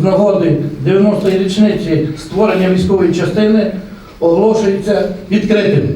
з нагоди 90-ї річниці створення військової частини оголошується відкритим.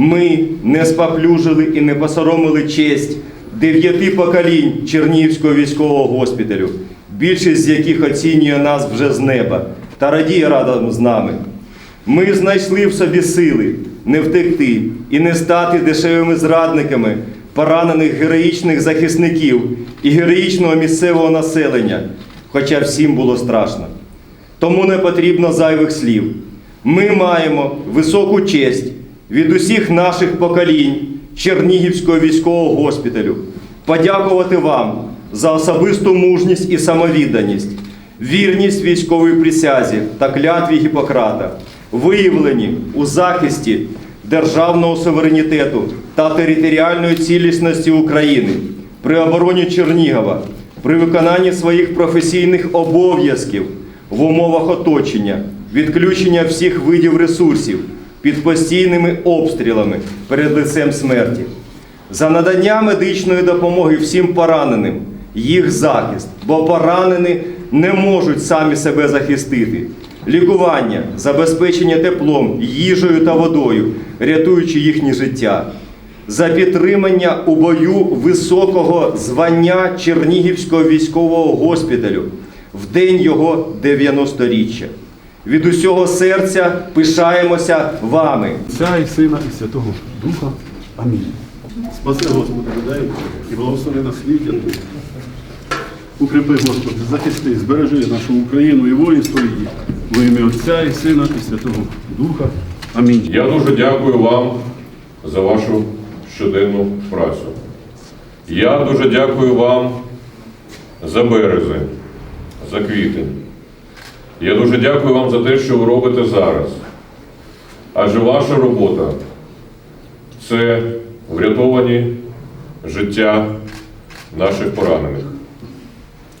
Ми не спаплюжили і не посоромили честь дев'яти поколінь Чернігівського військового госпіталю, більшість з яких оцінює нас вже з неба та радіє разом з нами. Ми знайшли в собі сили не втекти і не стати дешевими зрадниками поранених героїчних захисників і героїчного місцевого населення, хоча всім було страшно. Тому не потрібно зайвих слів. Ми маємо високу честь від усіх наших поколінь Чернігівського військового госпіталю подякувати вам за особисту мужність і самовідданість, вірність військовій присязі та клятві Гіппократа, виявлені у захисті державного суверенітету та територіальної цілісності України при обороні Чернігова, при виконанні своїх професійних обов'язків в умовах оточення, відключення всіх видів ресурсів під постійними обстрілами перед лицем смерті, за надання медичної допомоги всім пораненим, їх захист, бо поранені не можуть самі себе захистити. Лікування, забезпечення теплом, їжею та водою, рятуючи їхнє життя, за підтримання у бою високого звання Чернігівського військового госпіталю в день його 90-річчя. Від усього серця пишаємося вами. Отця і Сина, і Святого Духа. Амінь. Спаси, Господи, людей і благослови насліддя. Укріпи, Господи, захисти, збережи нашу Україну і воїнство її. Во ім'я Отця і Сина, і Святого Духа. Амінь. Я дуже дякую вам за вашу щоденну працю. Я дуже дякую вам за березень, за квітень. Я дуже дякую вам за те, що ви робите зараз. Адже ваша робота це врятовані життя наших поранених.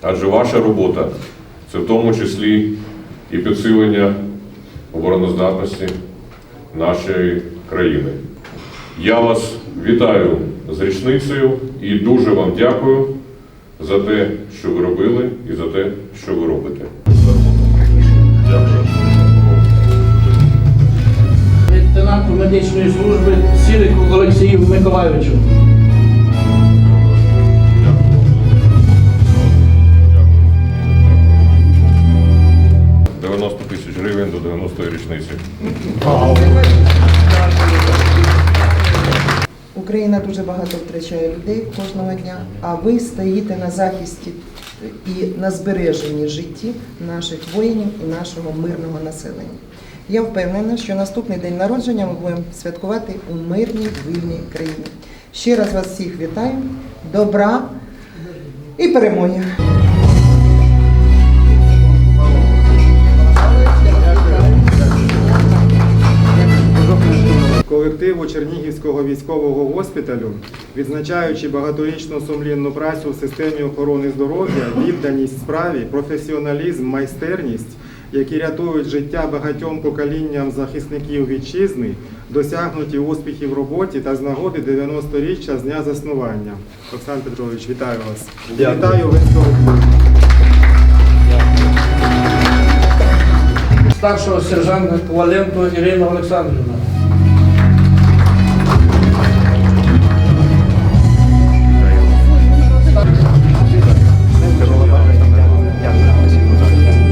Адже ваша робота це в тому числі і підсилення обороноздатності нашої країни. Я вас вітаю з річницею і дуже вам дякую за те, що ви робили, і за те, що ви робите. Лейтенанту медичної служби Сілику Олексію Миколайовичу. 90 тисяч гривень до 90-ї річниці. Україна дуже багато втрачає людей кожного дня, а ви стоїте на захисті і на збереженні житті наших воїнів і нашого мирного населення. Я впевнена, що наступний день народження ми будемо святкувати у мирній вільній країні. Ще раз вас всіх вітаю, добра і перемоги! Чернігівського військового госпіталю, відзначаючи багаторічну сумлінну працю в системі охорони здоров'я, відданість справі, професіоналізм, майстерність, які рятують життя багатьом поколінням захисників вітчизни, досягнуті успіхи в роботі та з нагоди 90-річчя з дня заснування. Олександр Петрович, вітаю вас. Вітаю військових. Старшого сержанта Коваленко Ірина Олександрівна.